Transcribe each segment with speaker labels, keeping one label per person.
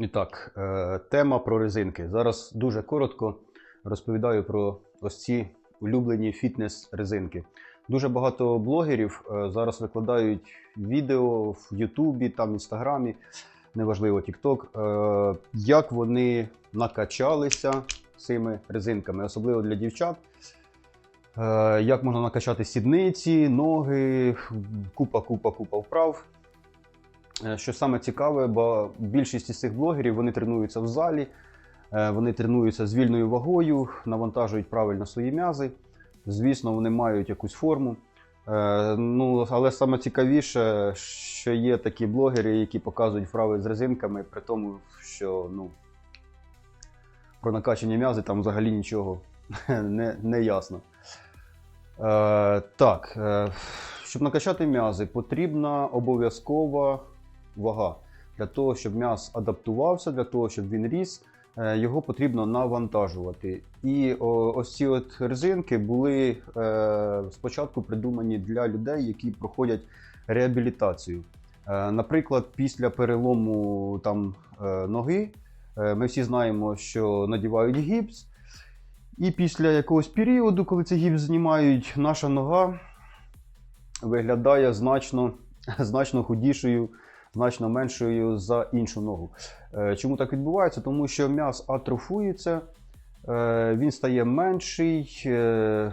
Speaker 1: І так, е, тема про резинки. Зараз дуже коротко розповідаю про ось ці улюблені фітнес-резинки. Дуже багато блогерів е, зараз викладають відео в Ютубі, там Інстаграмі, неважливо, TikTok, е, як вони накачалися цими резинками, особливо для дівчат. Як можна накачати сідниці, ноги, купа, купа, купа вправ. Е, Що саме цікаве, бо більшість із цих блогерів вони тренуються в залі, е, вони тренуються з вільною вагою, навантажують правильно свої м'язи. Звісно, вони мають якусь форму. Е, Ну, але саме цікавіше, що є такі блогери, які показують вправи з резинками, при тому, що ну, про накачання м'язи там взагалі нічого не, не ясно. Е, так, щоб накачати м'язи, потрібна обов'язкова вага. Для того, щоб м'яз адаптувався, для того, щоб він ріс, е, його потрібно навантажувати. І ось ці от резинки були е, спочатку придумані для людей, які проходять реабілітацію. Е, наприклад, після перелому там, ноги ми всі знаємо, що надівають гіпс. І після якогось періоду, коли цей гіпс знімають, наша нога виглядає значно, значно худішою, значно меншою за іншу ногу. Е, Чому так відбувається? Тому що м'яз атрофується, е, він стає менший, е,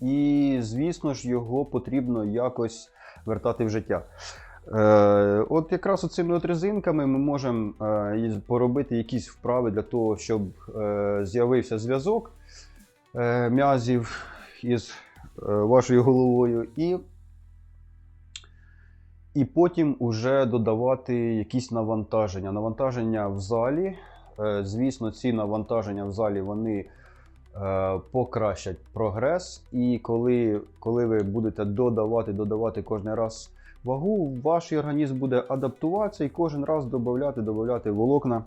Speaker 1: і, звісно ж, його потрібно якось вертати в життя. От якраз оцими от резинками ми можемо поробити якісь вправи для того, щоб з'явився зв'язок м'язів із вашою головою, і, і потім уже додавати якісь навантаження. Навантаження в залі. Е, Звісно, ці навантаження в залі вони е, покращать прогрес. І коли, коли ви будете додавати, додавати кожен раз вагу, ваш організм буде адаптуватися і кожен раз додавати, додавати волокна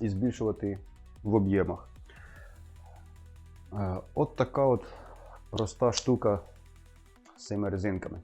Speaker 1: і збільшувати в об'ємах. Е, От така от проста штука з цими резинками.